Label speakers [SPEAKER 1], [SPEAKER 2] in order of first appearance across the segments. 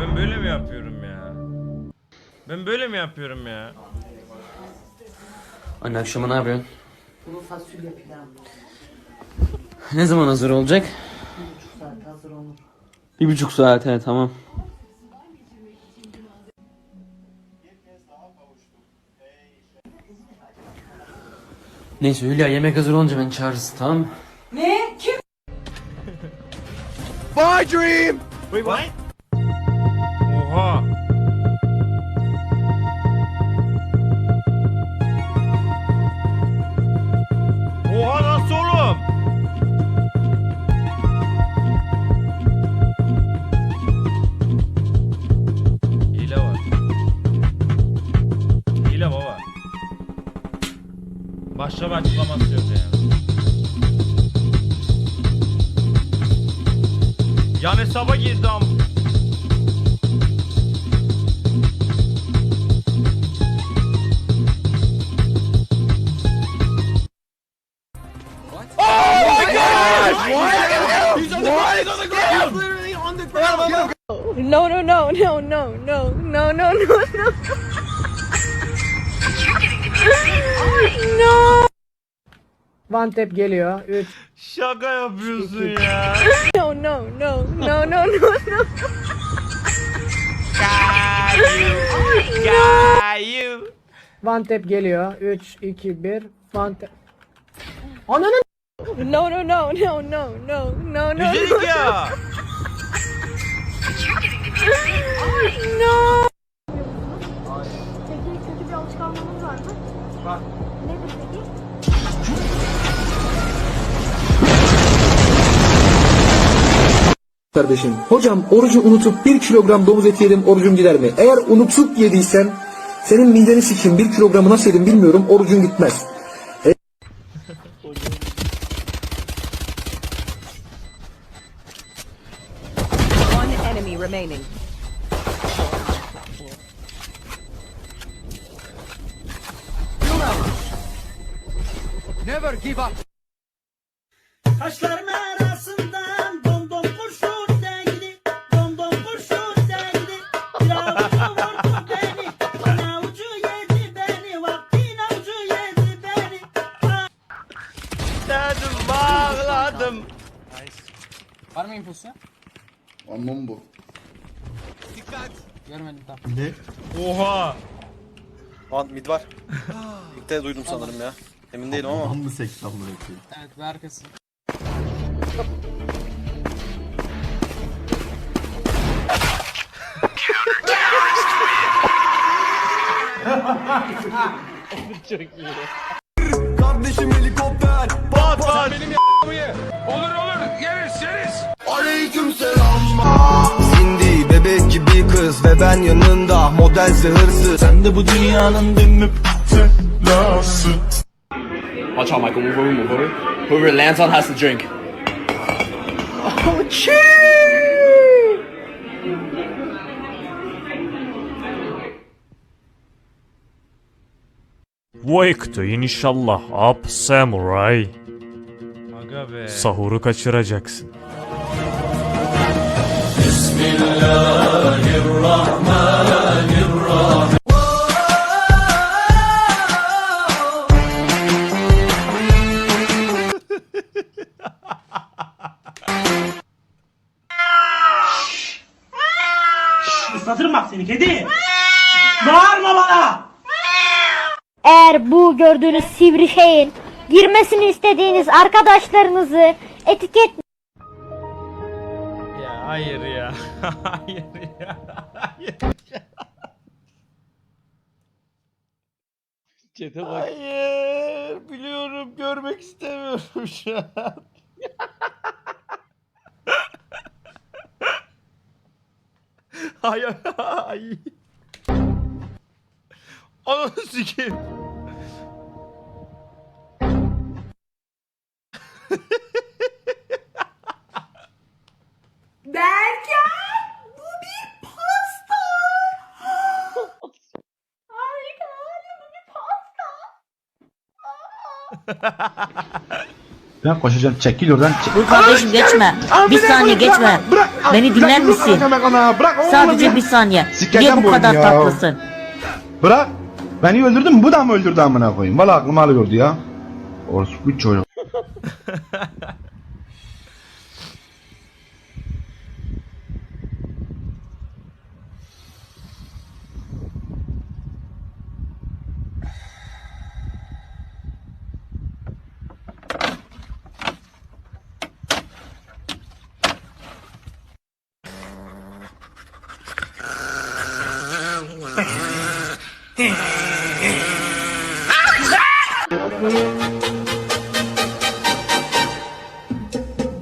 [SPEAKER 1] Ben böyle mi yapıyorum ya? Ben böyle mi yapıyorum ya?
[SPEAKER 2] Anne akşama ne yapıyorsun?
[SPEAKER 3] Kuru fasulye pilav.
[SPEAKER 2] Ne zaman hazır olacak?
[SPEAKER 3] Bir buçuk saat hazır olur.
[SPEAKER 2] Bir buçuk saat he tamam. Neyse Hülya yemek hazır olunca beni çağırırsın tamam mı?
[SPEAKER 3] Ne? Kim?
[SPEAKER 1] Wait what? Oha. Başka bir açıklaması yok yani. Yan hesaba girdi am.
[SPEAKER 4] No, no, no, no, no, no, no, no, no, no. no,
[SPEAKER 5] One tap geliyor. 3.
[SPEAKER 1] Şaka yapıyorsun ya.
[SPEAKER 4] no, no, no, no, no, no, no.
[SPEAKER 1] Gayu.
[SPEAKER 5] One tap geliyor. 3, 2, 1. One tap. Ananın
[SPEAKER 4] No, no, no, no, no, no, no, no,
[SPEAKER 1] Güzellik ya.
[SPEAKER 4] no.
[SPEAKER 6] Kardeşim. Hocam orucu unutup bir kilogram domuz eti yedim orucum gider mi? Eğer unutup yediysen senin mideni sikeyim bir kilogramı nasıl yedim bilmiyorum orucun gitmez.
[SPEAKER 3] One enemy remaining.
[SPEAKER 7] Kaşlarım arasından
[SPEAKER 2] burası?
[SPEAKER 8] Aman bu. Dikkat.
[SPEAKER 2] Görmedim tam. Ne?
[SPEAKER 1] Oha.
[SPEAKER 9] Lan mid var. İlk de duydum sanırım ya. Emin değilim ama.
[SPEAKER 8] Lan mı sekti amına koyayım?
[SPEAKER 2] Evet ve arkası. Çok iyi.
[SPEAKER 6] Kardeşim helikopter.
[SPEAKER 1] Pat pat.
[SPEAKER 6] Sen benim y***mı ye. Olur olur yeriz yeriz bebek gibi kız ve ben yanında model zehırsız. Sen de bu dünyanın değil mi?
[SPEAKER 2] Watch out Michael move over move over. Whoever lands on has to drink.
[SPEAKER 10] Wake'dayın inşallah Up Samurai.
[SPEAKER 1] Aga be.
[SPEAKER 10] Sahuru kaçıracaksın.
[SPEAKER 7] Islatırım bak seni kedi. Bağırma bana.
[SPEAKER 11] Eğer bu gördüğünüz sivri şeyin girmesini istediğiniz arkadaşlarınızı etiket
[SPEAKER 1] hayır ya. hayır ya. Hayır.
[SPEAKER 2] Çete bak.
[SPEAKER 1] Hayır. Biliyorum görmek istemiyorum şu an. hayır. Hayır. Ananı sikeyim.
[SPEAKER 12] Ben koşacağım. Çekil oradan.
[SPEAKER 6] Dur kardeşim geçme. Bir saniye geçme. Beni dinler misin? Sadece bir saniye. Niye bu kadar tatlısın?
[SPEAKER 12] Bırak. Beni öldürdün mü? Bu da mı öldürdü amına koyayım? Valla aklım alıyordu ya. Orospu çocuk.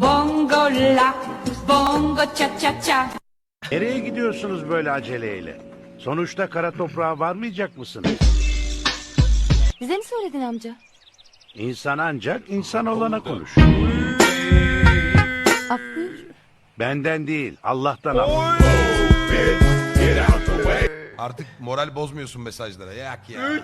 [SPEAKER 13] Bongo la, bongo cha cha cha.
[SPEAKER 1] Nereye gidiyorsunuz böyle aceleyle? Sonuçta kara toprağa varmayacak mısınız?
[SPEAKER 11] Bize mi söyledin amca?
[SPEAKER 1] İnsan ancak insan olana konuş.
[SPEAKER 11] Af buyur.
[SPEAKER 1] Benden değil, Allah'tan al.
[SPEAKER 14] Artık moral bozmuyorsun mesajlara. Yak ya.
[SPEAKER 1] 3-0-3.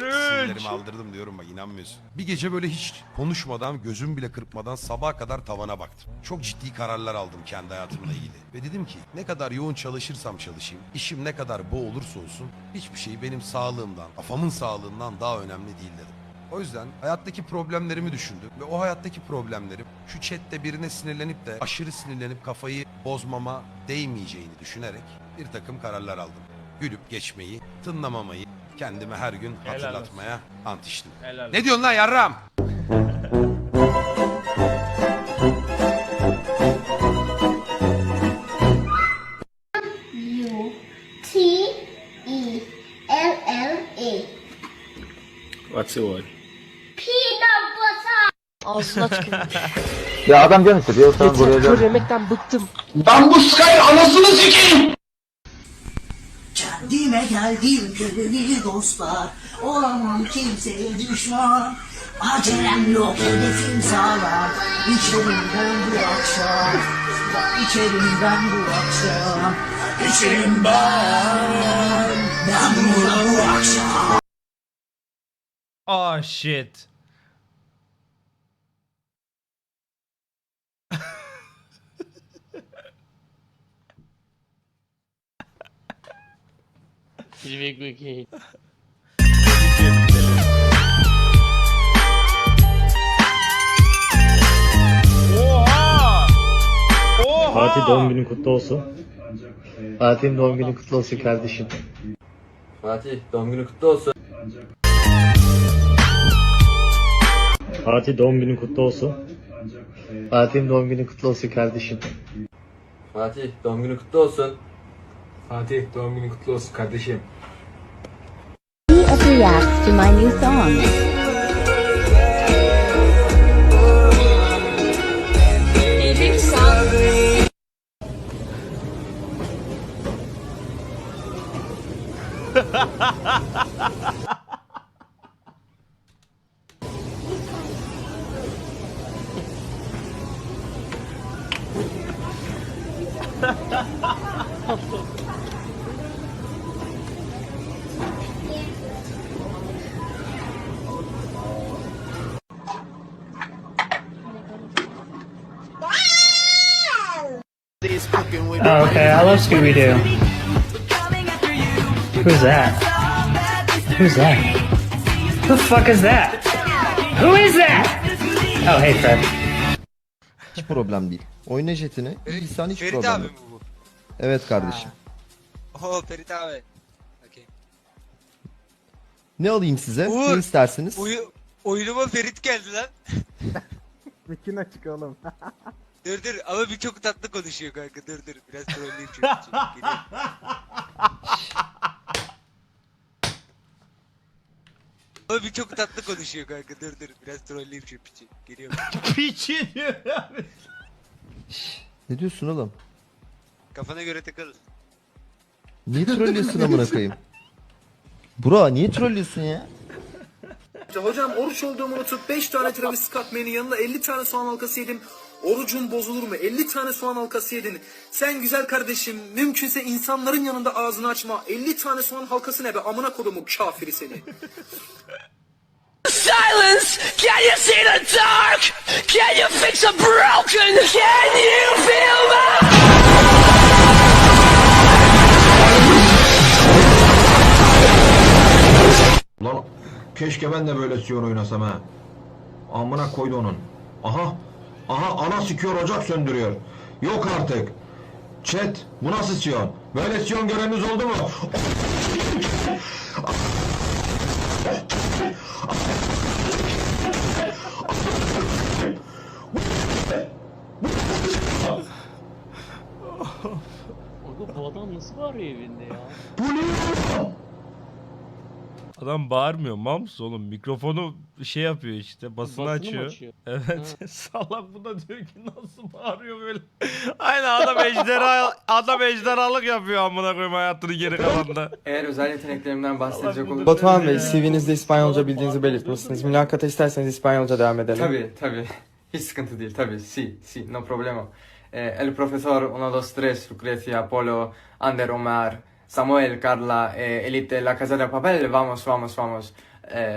[SPEAKER 14] Sinirlerimi aldırdım diyorum bak inanmıyorsun. Bir gece böyle hiç konuşmadan, gözüm bile kırpmadan sabaha kadar tavana baktım. Çok ciddi kararlar aldım kendi hayatımla ilgili. Ve dedim ki ne kadar yoğun çalışırsam çalışayım, işim ne kadar bu olursa olsun hiçbir şey benim sağlığımdan, kafamın sağlığından daha önemli değil dedim. O yüzden hayattaki problemlerimi düşündüm ve o hayattaki problemlerim şu chatte birine sinirlenip de aşırı sinirlenip kafayı bozmama değmeyeceğini düşünerek bir takım kararlar aldım. Gülüp geçmeyi, tınlamamayı, kendime her gün hatırlatmaya ant içtim. Ne diyorsun lan yarram?
[SPEAKER 11] T E L L A.
[SPEAKER 12] What's the word?
[SPEAKER 11] Peanut butter.
[SPEAKER 4] Ağzına tükürüm.
[SPEAKER 5] Ya adam canı. Tamam buraya
[SPEAKER 4] Kör yemekten bıktım.
[SPEAKER 5] Ben bu Sky anasını sikeyim.
[SPEAKER 6] Kendime geldim gönüllü dostlar. Olamam kimseye düşman. Acelem yok hedefim sağlam. İçerim ben bu akşam. İçerim ben bu akşam. İçerim ben. Ben bunu bu akşam.
[SPEAKER 15] Oh shit.
[SPEAKER 1] Oha! Oha!
[SPEAKER 8] Fatih doğum günün kutlu olsun.
[SPEAKER 3] Fatih'in doğum günü kutlu olsun kardeşim.
[SPEAKER 15] Fatih doğum günü kutlu olsun.
[SPEAKER 8] Fatih doğum günün kutlu olsun.
[SPEAKER 3] Fatih'in doğum günü kutlu olsun kardeşim.
[SPEAKER 15] Fatih doğum günü kutlu olsun.
[SPEAKER 5] Fatih doğum günün kutlu olsun kardeşim.
[SPEAKER 11] Of reacts to my new song.
[SPEAKER 3] Oh, okay, I love Scooby Doo. Who's that? Who's that? Who the fuck is that? Who is that? Oh, hey Fred.
[SPEAKER 12] Hiç problem değil. Oyna jetini. İnsan hiç
[SPEAKER 2] Ferit
[SPEAKER 12] problem
[SPEAKER 2] abi
[SPEAKER 12] yok.
[SPEAKER 2] mi bu?
[SPEAKER 12] Evet kardeşim.
[SPEAKER 2] Oo Ferit abi. Okey.
[SPEAKER 12] Ne alayım size?
[SPEAKER 2] Uğur.
[SPEAKER 12] Ne istersiniz?
[SPEAKER 2] Oyu, oyunuma Ferit geldi lan.
[SPEAKER 3] Mekin açık oğlum.
[SPEAKER 2] Dur dur ama bir çok tatlı konuşuyor kanka dur dur biraz trolleyim çünkü. Geliyorum. Ama bir çok tatlı konuşuyor kanka dur dur biraz trolleyim şu piçi. Geliyorum.
[SPEAKER 1] Piçi diyor abi.
[SPEAKER 12] Ne diyorsun oğlum?
[SPEAKER 2] Kafana göre takıl.
[SPEAKER 12] Niye trollüyorsun amına koyayım? Bro niye trollüyorsun ya?
[SPEAKER 5] Hocam oruç olduğumu unutup 5 tane travesti katmenin yanına 50 tane soğan halkası yedim. Orucun bozulur mu? 50 tane soğan halkası yedin. Sen güzel kardeşim mümkünse insanların yanında ağzını açma. 50 tane soğan halkası ne be amına kodumu kafiri seni.
[SPEAKER 13] silence? Can you see the dark? Can you fix a broken? Can you feel my
[SPEAKER 8] Lan keşke ben de böyle Sion oynasam ha. Amına koydu onun. Aha. Aha ana sikiyor ocak söndürüyor. Yok artık. Chat bu nasıl Sion? Böyle Sion göreniniz oldu mu?
[SPEAKER 15] Bu adam nasıl bağırıyor evinde ya?
[SPEAKER 8] Adam bağırmıyor Mams oğlum mikrofonu şey yapıyor işte basını,
[SPEAKER 15] Basını mı
[SPEAKER 8] açıyor.
[SPEAKER 15] açıyor?
[SPEAKER 8] Evet salak bu da diyor ki nasıl bağırıyor böyle. Aynı adam ejderha adam ejderhalık yapıyor amına koyayım hayatını geri kalanında.
[SPEAKER 15] Eğer özel yeteneklerimden bahsedecek
[SPEAKER 8] olur-
[SPEAKER 15] Batuhan Bey CV'nizde İspanyolca bildiğinizi belirtmişsiniz. Mülakata isterseniz İspanyolca devam edelim.
[SPEAKER 16] Tabii tabii. Hiç sıkıntı değil tabii. Si, si, no problema. Eh, el profesor 1, 2, 3, Lucrecia, Apolo, Ander, Omar, Samuel, Carla, eh, Elite, La Casa de Papel, vamos, vamos, vamos. Eh,